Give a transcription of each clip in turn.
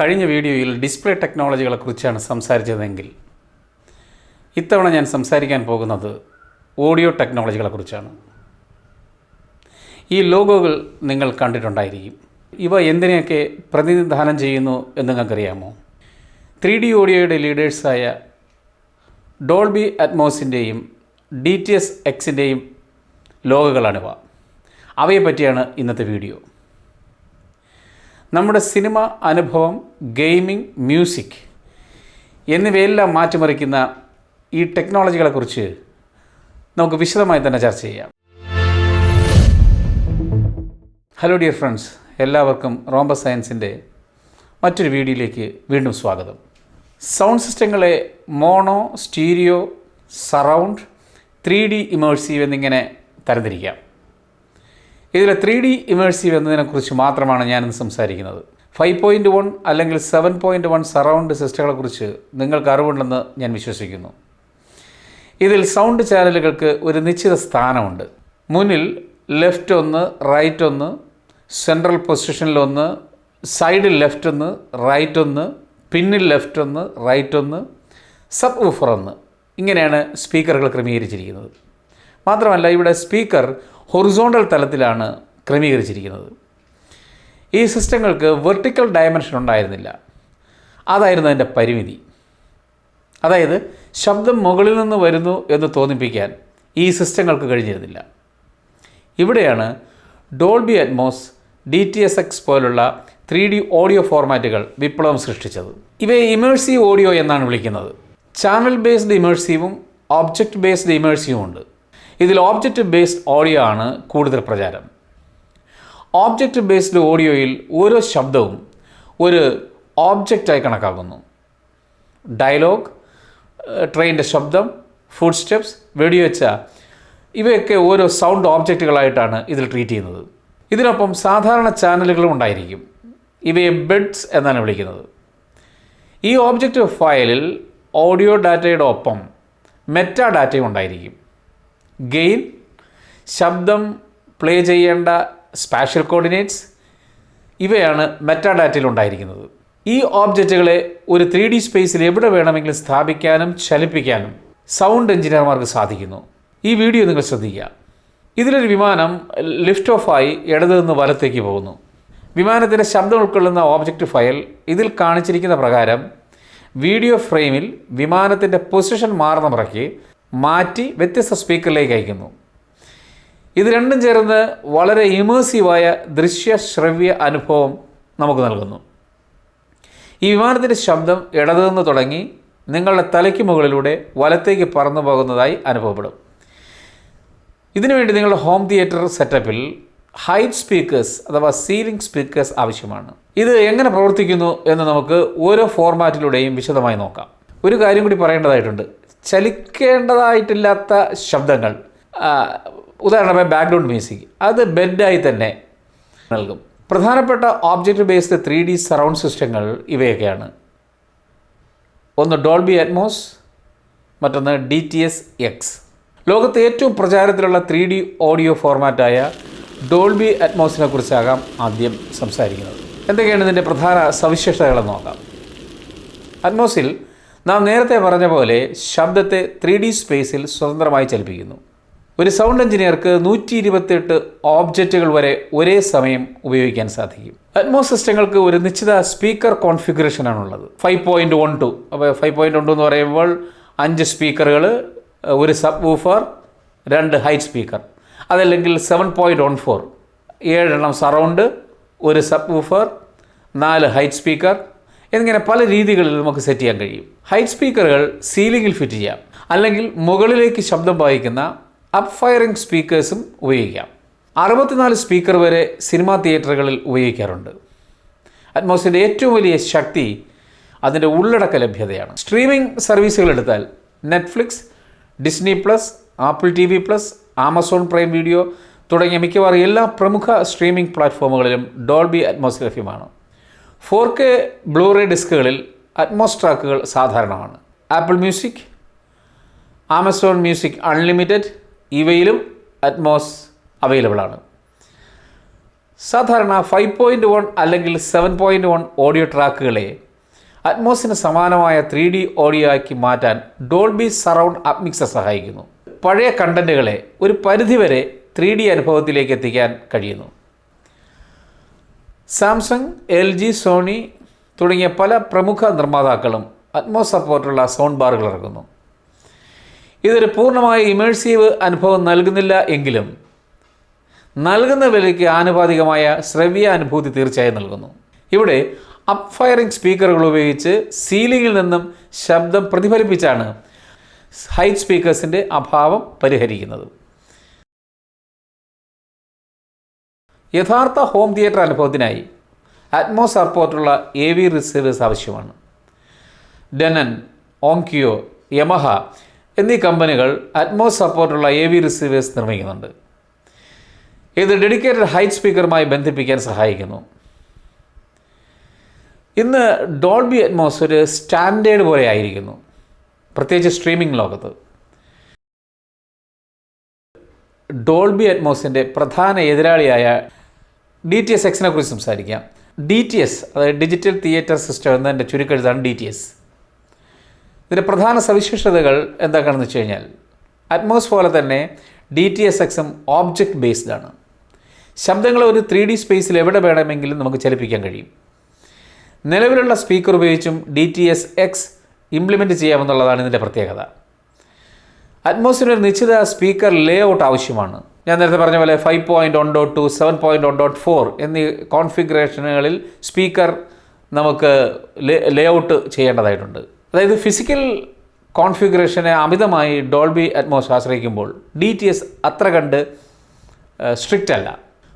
കഴിഞ്ഞ വീഡിയോയിൽ ഡിസ്പ്ലേ ടെക്നോളജികളെ കുറിച്ചാണ് സംസാരിച്ചതെങ്കിൽ ഇത്തവണ ഞാൻ സംസാരിക്കാൻ പോകുന്നത് ഓഡിയോ ടെക്നോളജികളെ കുറിച്ചാണ്. ഈ ലോഗോകൾ നിങ്ങൾ കണ്ടിട്ടുണ്ടായിരിക്കും. ഇവ എന്തിനെയൊക്കെ പ്രതിനിധാനം ചെയ്യുന്നു എന്ന് നിങ്ങൾക്കറിയാമോ? ത്രീ ഡി ഓഡിയോയുടെ ലീഡേഴ്സായ ഡോൾബി അറ്റ്മോസിന്റെയും ഡി ടി എസ് എക്സിന്റെയും ലോഗോകളാണിവ. അവയെപ്പറ്റിയാണ് ഇന്നത്തെ വീഡിയോ. നമ്മുടെ സിനിമ അനുഭവം ഗെയിമിംഗ് മ്യൂസിക് എന്നിവയെല്ലാം മാറ്റിമറിക്കുന്ന ഈ ടെക്നോളജികളെക്കുറിച്ച് നമുക്ക് വിശദമായി തന്നെ ചർച്ച ചെയ്യാം. ഹലോ ഡിയർ ഫ്രണ്ട്സ് എല്ലാവർക്കും റോംബ സയൻസിന്റെ മറ്റൊരു വീഡിയോയിലേക്ക് വീണ്ടും സ്വാഗതം. സൗണ്ട് സിസ്റ്റങ്ങളെ mono stereo surround three D immersive എന്നിങ്ങനെ തരംതിരിക്കാം. ഇതിൽ ത്രീ ഡി ഇമേഴ്സീവ് എന്നതിനെക്കുറിച്ച് മാത്രമാണ് ഞാനിന്ന് സംസാരിക്കുന്നത്. ഫൈവ് പോയിന്റ് വൺ അല്ലെങ്കിൽ സെവൻ പോയിന്റ് വൺ സറൗണ്ട് സിസ്റ്റങ്ങളെക്കുറിച്ച് നിങ്ങൾക്ക് അറിവുണ്ടെന്ന് ഞാൻ വിശ്വസിക്കുന്നു. ഇതിൽ സൗണ്ട് ചാനലുകൾക്ക് ഒരു നിശ്ചിത സ്ഥാനമുണ്ട്. മുന്നിൽ ലെഫ്റ്റ് ഒന്ന് റൈറ്റ് ഒന്ന് സെൻട്രൽ പൊസിഷനിൽ ഒന്ന് സൈഡിൽ ലെഫ്റ്റ് ഒന്ന് റൈറ്റ് ഒന്ന് പിന്നിൽ ലെഫ്റ്റ് ഒന്ന് റൈറ്റ് ഒന്ന് സബ് ഊഫർ ഒന്ന്. ഇങ്ങനെയാണ് സ്പീക്കറുകൾ ക്രമീകരിച്ചിരിക്കുന്നത്. മാത്രമല്ല ഇവിടെ സ്പീക്കർ ഹൊറിസോണ്ടൽ തലത്തിലാണ് ക്രമീകരിച്ചിരിക്കുന്നത്. ഈ സിസ്റ്റങ്ങൾക്ക് വെർട്ടിക്കൽ ഡയമെൻഷൻ ഉണ്ടായിരുന്നില്ല. അതായിരുന്നു അതിന്റെ പരിമിതി. അതായത് ശബ്ദം മുകളിൽ നിന്ന് വരുന്നു എന്ന് തോന്നിപ്പിക്കാൻ ഈ സിസ്റ്റങ്ങൾക്ക് കഴിഞ്ഞിരുന്നില്ല. ഇവിടെയാണ് Dolby Atmos D T S X പോലുള്ള ത്രീ ഡി ഓഡിയോ ഫോർമാറ്റുകൾ വിപ്ലവം സൃഷ്ടിച്ചത്. ഇവയെ ഇമേഴ്സീവ് ഓഡിയോ എന്നാണ് വിളിക്കുന്നത്. ചാനൽ ബേസ്ഡ് ഇമേഴ്സീവും ഓബ്ജക്റ്റ് ബേസ്ഡ് ഇമേഴ്സീവും ഉണ്ട്. ഇതിൽ ഓബ്ജക്റ്റ് ബേസ്ഡ് ഓഡിയോ ആണ് കൂടുതൽ പ്രചാരം. ഓബ്ജക്റ്റ് ബേസ്ഡ് ഓഡിയോയിൽ ഓരോ ശബ്ദവും ഒരു ഓബ്ജക്റ്റായി കണക്കാക്കുന്നു. ഡയലോഗ് ട്രെയിനിന്റെ ശബ്ദം ഫുഡ് സ്റ്റെപ്സ് വെടിവെച്ച ഇവയൊക്കെ ഓരോ സൗണ്ട് ഓബ്ജക്റ്റുകളായിട്ടാണ് ഇതിൽ ട്രീറ്റ് ചെയ്യുന്നത്. ഇതിനൊപ്പം സാധാരണ ചാനലുകളും ഉണ്ടായിരിക്കും. ഇവയെ ബെഡ്സ് എന്നാണ് വിളിക്കുന്നത്. ഈ ഓബ്ജക്റ്റ് ഫയലിൽ ഓഡിയോ ഡാറ്റയുടെ ഒപ്പം മെറ്റാ ഡാറ്റയും ഉണ്ടായിരിക്കും. ഗെയിൻ ശബ്ദം പ്ലേ ചെയ്യേണ്ട സ്പാഷ്യൽ കോർഡിനേറ്റ്സ് ഇവയാണ് മെറ്റാഡാറ്റയിൽ ഉണ്ടായിരിക്കുന്നത്. ഈ ഓബ്ജക്റ്റുകളെ ഒരു ത്രീ ഡി സ്പേസിൽ എവിടെ വേണമെങ്കിലും സ്ഥാപിക്കാനും ചലിപ്പിക്കാനും സൗണ്ട് എഞ്ചിനീയർമാർക്ക് സാധിക്കുന്നു. ഈ വീഡിയോ നിങ്ങൾ ശ്രദ്ധിക്കുക. ഇതിലൊരു വിമാനം ലിഫ്റ്റ് ഓഫായി ഇടതു നിന്ന് വലത്തേക്ക് പോകുന്നു. വിമാനത്തിന്റെ ശബ്ദം ഉൾക്കൊള്ളുന്ന ഓബ്ജക്റ്റ് ഫയൽ ഇതിൽ കാണിച്ചിരിക്കുന്ന പ്രകാരം വീഡിയോ ഫ്രെയിമിൽ വിമാനത്തിന്റെ പൊസിഷൻ മാറുന്ന മുറയ്ക്ക് മാറ്റി വ്യത്യസ്ത സ്പീക്കറിലേക്ക് അയക്കുന്നു. ഇത് രണ്ടും ചേർന്ന് വളരെ ഇമേഴ്സീവായ ദൃശ്യ ശ്രവ്യ അനുഭവം നമുക്ക് നൽകുന്നു. ഈ വിമാനത്തിന്റെ ശബ്ദം ഇടതുനിന്ന് തുടങ്ങി നിങ്ങളുടെ തലയ്ക്ക് മുകളിലൂടെ വലത്തേക്ക് പറന്നു പോകുന്നതായി അനുഭവപ്പെടും. ഇതിനുവേണ്ടി നിങ്ങളുടെ ഹോം തിയേറ്റർ സെറ്റപ്പിൽ ഹൈറ്റ് സ്പീക്കേഴ്സ് അഥവാ സീലിംഗ് സ്പീക്കേഴ്സ് ആവശ്യമാണ്. ഇത് എങ്ങനെ പ്രവർത്തിക്കുന്നു എന്ന് നമുക്ക് ഓരോ ഫോർമാറ്റിലൂടെയും വിശദമായി നോക്കാം. ഒരു കാര്യം കൂടി പറയേണ്ടതായിട്ടുണ്ട്. ചലിക്കേണ്ടതായിട്ടില്ലാത്ത ശബ്ദങ്ങൾ. ഉദാഹരണമായി ബാക്ക്ഗ്രൗണ്ട് മ്യൂസിക് അത് ബെഡായി തന്നെ നൽകും. പ്രധാനപ്പെട്ട object based three D surround സിസ്റ്റങ്ങൾ ഇവയൊക്കെയാണ്. ഒന്ന് ഡോൾബി അറ്റ്മോസ് മറ്റൊന്ന് ഡി ടി എസ് എക്സ് ലോകത്തെ ഏറ്റവും പ്രചാരത്തിലുള്ള ത്രീ ഡി ഓഡിയോ ഫോർമാറ്റായ ഡോൾബി അറ്റ്മോസിനെ കുറിച്ചാകാം ആദ്യം സംസാരിക്കുന്നത്. എന്തൊക്കെയാണ് ഇതിന്റെ പ്രധാന സവിശേഷതകളെന്ന് നോക്കാം. അറ്റ്മോസിൽ നാം നേരത്തെ പറഞ്ഞ പോലെ ശബ്ദത്തെ ത്രീ ഡി സ്പേസിൽ സ്വതന്ത്രമായി ചലിപ്പിക്കുന്നു. ഒരു സൗണ്ട് എഞ്ചിനീയർക്ക് നൂറ്റി ഇരുപത്തിയെട്ട് ഓബ്ജക്റ്റുകൾ വരെ ഒരേ സമയം ഉപയോഗിക്കാൻ സാധിക്കും. അറ്റ്മോ സിസ്റ്റങ്ങൾക്ക് ഒരു നിശ്ചിത speaker കോൺഫിഗറേഷനാണുള്ളത്. Five point one two. അപ്പോൾ ഫൈവ് പോയിന്റ് വൺ ടു എന്ന് പറയുമ്പോൾ അഞ്ച് സ്പീക്കറുകൾ ഒരു സബ് വൂഫർ രണ്ട് ഹൈറ്റ് സ്പീക്കർ. അതല്ലെങ്കിൽ സെവൻ പോയിന്റ് വൺ ഫോർ. ഏഴെണ്ണം സറൗണ്ട് ഒരു സബ് വൂഫർ നാല് ഹൈറ്റ് സ്പീക്കർ എന്നിങ്ങനെ പല രീതികളിൽ നമുക്ക് സെറ്റ് ചെയ്യാൻ കഴിയും. ഹൈറ്റ് സ്പീക്കറുകൾ സീലിംഗിൽ ഫിറ്റ് ചെയ്യാം. അല്ലെങ്കിൽ മുകളിലേക്ക് ശബ്ദം വായിക്കുന്ന അപ് ഫയറിംഗ് സ്പീക്കേഴ്സും ഉപയോഗിക്കാം. അറുപത്തിനാല് സ്പീക്കർ വരെ സിനിമാ തിയേറ്ററുകളിൽ ഉപയോഗിക്കാറുണ്ട്. അറ്റ്മോസിന്റെ ഏറ്റവും വലിയ ശക്തി അതിന്റെ ഉള്ളടക്ക ലഭ്യതയാണ്. സ്ട്രീമിംഗ് സർവീസുകൾ എടുത്താൽ Netflix Disney plus Apple T V plus Amazon Prime video തുടങ്ങിയ മിക്കവാറും എല്ലാ പ്രമുഖ സ്ട്രീമിംഗ് പ്ലാറ്റ്ഫോമുകളിലും ഡോൾബി അറ്റ്മോസ് ലഭ്യമാണ്. ഫോർ കെ ബ്ലൂറേ ഡിസ്കുകളിൽ അറ്റ്മോസ് ട്രാക്കുകൾ സാധാരണമാണ്. Apple music Amazon music unlimited ഇവയിലും Atmos available ആണ് സാധാരണ ഫൈവ് പോയിന്റ് വൺ അല്ലെങ്കിൽ സെവൻ പോയിന്റ് വൺ ഓഡിയോ ട്രാക്കുകളെ അറ്റ്മോസിന് സമാനമായ ത്രീ ഡി ഓഡിയോ ആക്കി മാറ്റാൻ ഡോൾബി സറൗണ്ട് അപ്മിക്സർ സഹായിക്കുന്നു. പഴയ കണ്ടന്റുകളെ ഒരു പരിധിവരെ ത്രീ ഡി അനുഭവത്തിലേക്ക് എത്തിക്കാൻ കഴിയുന്നു. സാംസങ് എൽ ജി സോണി തുടങ്ങിയ പല പ്രമുഖ നിർമ്മാതാക്കളും അറ്റ്മോസ് സപ്പോർട്ടുള്ള സൗണ്ട് ബാറുകൾ ഇറക്കുന്നു. ഇതൊരു പൂർണമായ ഇമേഴ്സീവ് അനുഭവം നൽകുന്നില്ല എങ്കിലും നൽകുന്ന വിലയ്ക്ക് ആനുപാതികമായ ശ്രവ്യ അനുഭൂതി തീർച്ചയായും നൽകുന്നു. ഇവിടെ അപ് ഫയറിംഗ് സ്പീക്കറുകൾ ഉപയോഗിച്ച് സീലിംഗിൽ നിന്നും ശബ്ദം പ്രതിഫലിപ്പിച്ചാണ് ഹൈറ്റ് സ്പീക്കേഴ്സിന്റെ അഭാവം പരിഹരിക്കുന്നത്. യഥാർത്ഥ ഹോം തിയേറ്റർ അനുഭവത്തിനായി അറ്റ്മോസ് സപ്പോർട്ടുള്ള എ വി റിസീവേഴ്സ് ആവശ്യമാണ്. ഡെനൻ ഓങ്കിയോ യമഹ എന്നീ കമ്പനികൾ അറ്റ്മോസ് സപ്പോർട്ടുള്ള എ വി റിസീവേഴ്സ് നിർമ്മിക്കുന്നുണ്ട്. ഇത് ഡെഡിക്കേറ്റഡ് ഹൈറ്റ് സ്പീക്കറുമായി ബന്ധിപ്പിക്കാൻ സഹായിക്കുന്നു. ഇന്ന് ഡോൾബി അറ്റ്മോസ് ഒരു സ്റ്റാൻഡേർഡ് പോലെ ആയിരിക്കുന്നു. പ്രത്യേകിച്ച് സ്ട്രീമിംഗ് ലോകത്ത്. ഡോൾബി അറ്റ്മോസിന്റെ പ്രധാന എതിരാളിയായ ഡി ടി എസ് എക്സിനെ കുറിച്ച് സംസാരിക്കാം. ഡി ടി എസ് അതായത് ഡിജിറ്റൽ തിയേറ്റർ സിസ്റ്റം എന്നതിന്റെ ചുരുക്കെഴുതാണ് ഡി ടി എസ് ഇതിന്റെ പ്രധാന സവിശേഷതകൾ എന്താണെന്ന് വെച്ച് കഴിഞ്ഞാൽ അറ്റ്മോസ് പോലെ തന്നെ ഡി ടി എസ് എക്സും ഓബ്ജക്റ്റ് ബേസ്ഡ് ആണ്. ശബ്ദങ്ങളെ ഒരു ത്രീ ഡി സ്പേസിൽ എവിടെ വേണമെങ്കിലും നമുക്ക് ചലിപ്പിക്കാൻ കഴിയും. നിലവിലുള്ള സ്പീക്കർ ഉപയോഗിച്ചും D T S X implement ചെയ്യാമെന്നുള്ളതാണ് ഇതിന്റെ പ്രത്യേകത. അറ്റ്മോസിന് ഒരു നിശ്ചിത സ്പീക്കർ ലേ ഔട്ട് ആവശ്യമാണ്. ഞാൻ നേരത്തെ പറഞ്ഞ പോലെ five point one dot two seven point one dot four എന്നീ കോൺഫിഗറേഷനുകളിൽ സ്പീക്കർ നമുക്ക് ലേ ഔട്ട് ചെയ്യേണ്ടതായിട്ടുണ്ട്. അതായത് ഫിസിക്കൽ കോൺഫിഗറേഷനെ അമിതമായി ഡോൾബി അറ്റ്മോസ് ആശ്രയിക്കുമ്പോൾ ഡി ടി എസ് അത്ര കണ്ട് സ്ട്രിക്റ്റ് അല്ല.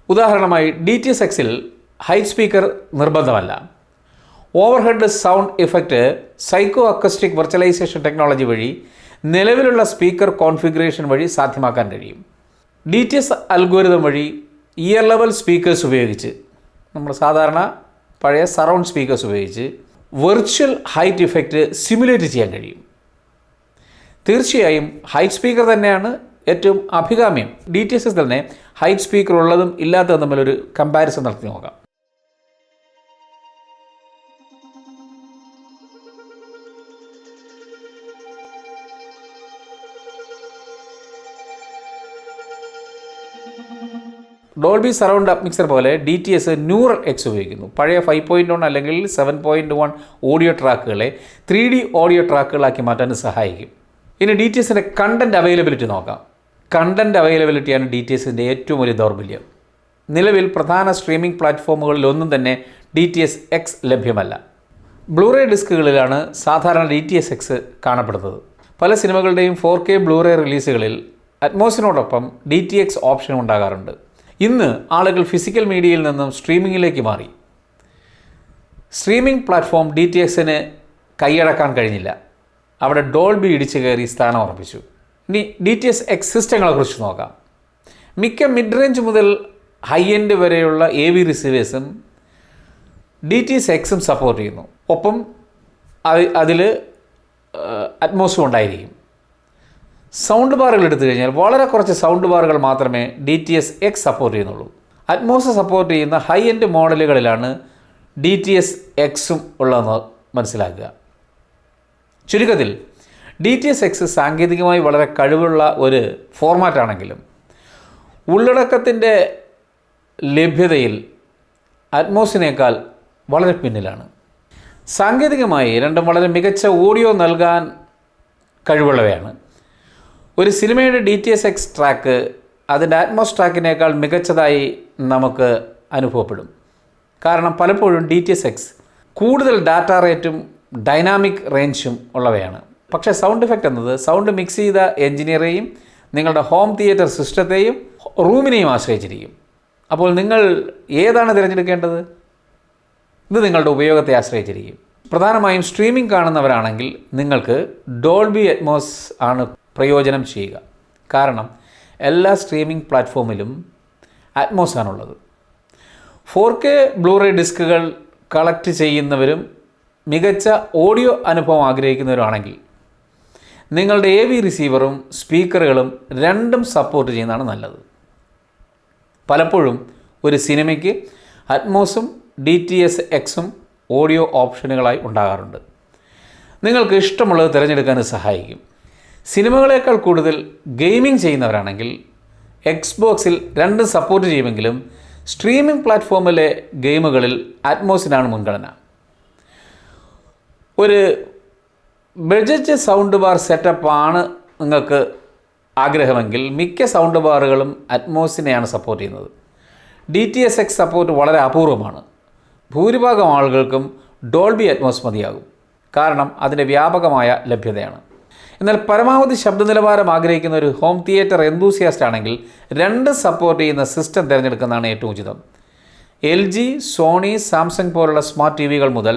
ഉദാഹരണമായി ഡി ടി എസ് എക്സിൽ height speaker നിർബന്ധമല്ല. Overhead sound effect psychoacoustic virtualisation technology വഴി നിലവിലുള്ള സ്പീക്കർ കോൺഫിഗറേഷൻ വഴി സാധ്യമാക്കാൻ കഴിയും. ഡി ടി എസ് അൽഗോരിതം വഴി ഇയർ ലെവൽ സ്പീക്കേഴ്സ് ഉപയോഗിച്ച് നമ്മൾ സാധാരണ പഴയ സറൗണ്ട് സ്പീക്കേഴ്സ് ഉപയോഗിച്ച് വെർച്വൽ ഹൈറ്റ് ഇഫക്റ്റ് സിമുലേറ്റ് ചെയ്യാൻ കഴിയും. തീർച്ചയായും ഹൈറ്റ് സ്പീക്കർ തന്നെയാണ് ഏറ്റവും അഭികാമ്യം. ഡി ടി എസ് തന്നെ ഹൈറ്റ് സ്പീക്കർ ഉള്ളതും ഇല്ലാത്തതും തമ്മിലൊരു കമ്പാരിസൺ നടത്തി നോക്കാം. ഡോൾബി സറൗണ്ട് അപ്മിക്സർ പോലെ D T S neural X ഉപയോഗിക്കുന്നു. പഴയ ഫൈവ് പോയിന്റ് വൺ അല്ലെങ്കിൽ സെവൻ പോയിന്റ് വൺ ഓഡിയോ ട്രാക്കുകളെ ത്രീ ഡി ഓഡിയോ ട്രാക്കുകളാക്കി മാറ്റാൻ സഹായിക്കും. ഇനി ഡി ടി എസിന്റെ കണ്ടന്റ് അവൈലബിലിറ്റി നോക്കാം. കണ്ടന്റ് അവൈലബിലിറ്റിയാണ് ഡി ടി എസിന്റെ ഏറ്റവും വലിയ ദൗർബല്യം. നിലവിൽ പ്രധാന സ്ട്രീമിംഗ് പ്ലാറ്റ്ഫോമുകളിൽ ഒന്നും തന്നെ ഡി ടി എസ് എക്സ് ലഭ്യമല്ല. ബ്ലൂറേ ഡിസ്കുകളിലാണ് സാധാരണ ഡി ടി എസ് എക്സ് കാണപ്പെടുന്നത്. പല സിനിമകളുടെയും ഫോർ കെ ബ്ലൂറേ റിലീസുകളിൽ അറ്റ്മോസിനോടൊപ്പം ഡി ടി എക്സ് ഓപ്ഷൻ ഉണ്ടാകാറുണ്ട്. ഇന്ന് ആളുകൾ ഫിസിക്കൽ മീഡിയയിൽ നിന്നും സ്ട്രീമിങ്ങിലേക്ക് മാറി. സ്ട്രീമിംഗ് പ്ലാറ്റ്ഫോം ഡി ടി എക്സിന് കൈയടക്കാൻ കഴിഞ്ഞില്ല. അവിടെ ഡോൾബി ഇടിച്ചു കയറി സ്ഥാനം ഉറപ്പിച്ചു. ഇനി ഡി ടി എസ് എക്സ് സിസ്റ്റങ്ങളെക്കുറിച്ച് നോക്കാം. മിക്ക മിഡ് റേഞ്ച് മുതൽ ഹൈ എൻഡ് വരെയുള്ള എ വി റിസീവേഴ്സും ഡി ടി എസ് എക്സും സപ്പോർട്ട് ചെയ്യുന്നു. ഒപ്പം അതിൽ അറ്റ്മോസും ഉണ്ടായിരിക്കും. സൗണ്ട് ബാറുകൾ എടുത്തു കഴിഞ്ഞാൽ വളരെ കുറച്ച് സൗണ്ട് ബാറുകൾ മാത്രമേ D T S X support ചെയ്യുന്നുള്ളൂ. അറ്റ്മോസ് സപ്പോർട്ട് ചെയ്യുന്ന ഹൈ എൻഡ് മോഡലുകളിലാണ് ഡി ടി എസ് എക്സും ഉള്ളതെന്ന് മനസ്സിലാക്കുക. ചുരുക്കത്തിൽ ഡി ടി എസ് എക്സ് സാങ്കേതികമായി വളരെ കഴിവുള്ള ഒരു ഫോർമാറ്റാണെങ്കിലും ഉള്ളടക്കത്തിന്റെ ലഭ്യതയിൽ അറ്റ്മോസിനേക്കാൾ വളരെ പിന്നിലാണ്. സാങ്കേതികമായി രണ്ടും വളരെ മികച്ച ഓഡിയോ നൽകാൻ കഴിവുള്ളവയാണ്. ഒരു സിനിമയുടെ D T S X track അതിന്റെ ആറ്റ്മോസ് ട്രാക്കിനേക്കാൾ മികച്ചതായി നമുക്ക് അനുഭവപ്പെടും. കാരണം പലപ്പോഴും ഡി ടി എസ് എക്സ് കൂടുതൽ ഡാറ്റ റേറ്റും ഡൈനാമിക് റേഞ്ചും ഉള്ളവയാണ്. പക്ഷേ സൗണ്ട് ഇഫക്റ്റ് എന്നത് സൗണ്ട് മിക്സ് ചെയ്ത എഞ്ചിനീയറെയും നിങ്ങളുടെ ഹോം തിയേറ്റർ സിസ്റ്റത്തെയും റൂമിനെയും ആശ്രയിച്ചിരിക്കും. അപ്പോൾ നിങ്ങൾ ഏതാണ് തിരഞ്ഞെടുക്കേണ്ടത്? ഇത് നിങ്ങളുടെ ഉപയോഗത്തെ ആശ്രയിച്ചിരിക്കും. പ്രധാനമായും സ്ട്രീമിംഗ് കാണുന്നവരാണെങ്കിൽ നിങ്ങൾക്ക് ഡോൾബി അറ്റ്മോസ് ആണ് പ്രയോജനം ചെയ്യുക. കാരണം എല്ലാ സ്ട്രീമിംഗ് പ്ലാറ്റ്ഫോമിലും അറ്റ്മോസ് ആണുള്ളത്. ഫോർ കെ ബ്ലൂറേ ഡിസ്കുകൾ കളക്ട് ചെയ്യുന്നവരും മികച്ച ഓഡിയോ അനുഭവം ആഗ്രഹിക്കുന്നവരുമാണെങ്കിൽ നിങ്ങളുടെ എ വി റിസീവറും സ്പീക്കറുകളും രണ്ടും സപ്പോർട്ട് ചെയ്യുന്നതാണ് നല്ലത്. പലപ്പോഴും ഒരു സിനിമയ്ക്ക് അറ്റ്മോസും ഡി ടി എസ് എക്സും ഓഡിയോ ഓപ്ഷനുകളായി ഉണ്ടാകാറുണ്ട്. നിങ്ങൾക്ക് ഇഷ്ടമുള്ളത് തിരഞ്ഞെടുക്കാൻ സഹായിക്കും. സിനിമകളേക്കാൾ കൂടുതൽ ഗെയിമിംഗ് ചെയ്യുന്നവരാണെങ്കിൽ എക്സ്ബോക്സിൽ രണ്ടും സപ്പോർട്ട് ചെയ്യുമെങ്കിലും സ്ട്രീമിംഗ് പ്ലാറ്റ്ഫോമിലെ ഗെയിമുകളിൽ അറ്റ്മോസിനാണ് മുൻഗണന. ഒരു ബഡ്ജറ്റ് സൗണ്ട് ബാർ സെറ്റപ്പ് ആണ് നിങ്ങൾക്ക് ആഗ്രഹമെങ്കിൽ മിക്ക സൗണ്ട് ബാറുകളും അറ്റ്മോസിനെയാണ് സപ്പോർട്ട് ചെയ്യുന്നത്. D T S X support വളരെ അപൂർവമാണ്. ഭൂരിഭാഗം ആളുകൾക്കും ഡോൾബി അറ്റ്മോസ് മതിയാകും. കാരണം അതിന്റെ വ്യാപകമായ ലഭ്യതയാണ്. എന്നാൽ പരമാവധി ശബ്ദ നിലവാരം ആഗ്രഹിക്കുന്ന ഒരു ഹോം തിയേറ്റർ എന്തൂസിയാസ്റ്റ് ആണെങ്കിൽ രണ്ട് സപ്പോർട്ട് ചെയ്യുന്ന സിസ്റ്റം തിരഞ്ഞെടുക്കുന്നതാണ് ഏറ്റവും ഉചിതം. എൽ ജി സോണി സാംസങ് പോലുള്ള സ്മാർട്ട് ടി വികൾ മുതൽ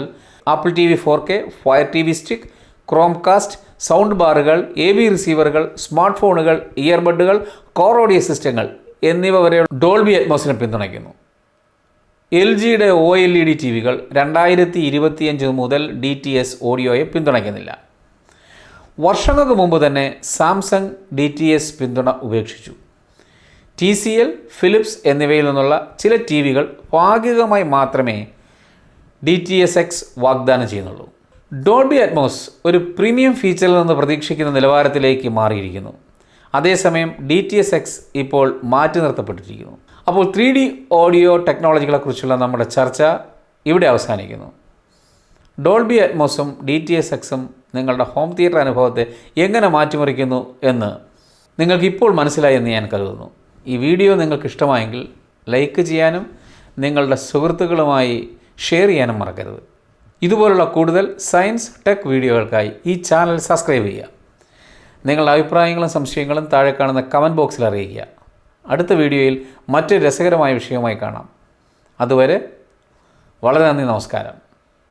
Apple T V four K fire T V stick Chromecast sound ബാറുകൾ എ ബി റിസീവറുകൾ സ്മാർട്ട് ഫോണുകൾ ഇയർബഡുകൾ കോർ ഓഡിയോ സിസ്റ്റങ്ങൾ എന്നിവ വരെ ഡോൾബി അറ്റ്മോസിനെ പിന്തുണയ്ക്കുന്നു. എൽ ജിയുടെ O L E D T വികൾ രണ്ടായിരത്തി ഇരുപത്തിയഞ്ച് മുതൽ ഡി ടി എസ് ഓഡിയോയെ പിന്തുണയ്ക്കുന്നില്ല. വർഷങ്ങൾക്ക് മുമ്പ് തന്നെ സാംസങ് ഡി ടി എസ് പിന്തുണ ഉപേക്ഷിച്ചു. ടി സി എൽ ഫിലിപ്സ് എന്നിവയിൽ നിന്നുള്ള ചില ടി വികൾ ഭാഗികമായി മാത്രമേ ഡി ടി എസ് എക്സ് വാഗ്ദാനം ചെയ്യുന്നുള്ളൂ. ഡോൾബി അറ്റ്മോസ് ഒരു പ്രീമിയം ഫീച്ചറിൽ നിന്ന് പ്രതീക്ഷിക്കുന്ന നിലവാരത്തിലേക്ക് മാറിയിരിക്കുന്നു. അതേസമയം ഡി ടി എസ് എക്സ് ഇപ്പോൾ മാറ്റി നിർത്തപ്പെട്ടിരിക്കുന്നു. അപ്പോൾ ത്രീ ഡി ഓഡിയോ ടെക്നോളജികളെക്കുറിച്ചുള്ള നമ്മുടെ ചർച്ച ഇവിടെ അവസാനിക്കുന്നു. ഡോൾബി അറ്റ്മോസും ഡി ടി എസ് എക്സും നിങ്ങളുടെ ഹോം തിയേറ്റർ അനുഭവത്തെ എങ്ങനെ മാറ്റിമറിക്കുന്നു എന്ന് നിങ്ങൾക്കിപ്പോൾ മനസ്സിലായി എന്ന് ഞാൻ കരുതുന്നു. ഈ വീഡിയോ നിങ്ങൾക്ക് ഇഷ്ടമായെങ്കിൽ ലൈക്ക് ചെയ്യാനും നിങ്ങളുടെ സുഹൃത്തുക്കളുമായി ഷെയർ ചെയ്യാനും മറക്കരുത്. ഇതുപോലുള്ള കൂടുതൽ സയൻസ് ടെക് വീഡിയോകൾക്കായി ഈ ചാനൽ സബ്സ്ക്രൈബ് ചെയ്യുക. നിങ്ങളുടെ അഭിപ്രായങ്ങളും സംശയങ്ങളും താഴെ കാണുന്ന കമന്റ് ബോക്സിൽ അറിയിക്കുക. അടുത്ത വീഡിയോയിൽ മറ്റൊരു രസകരമായ വിഷയവുമായി കാണാം. അതുവരെ വളരെ നന്ദി നമസ്കാരം.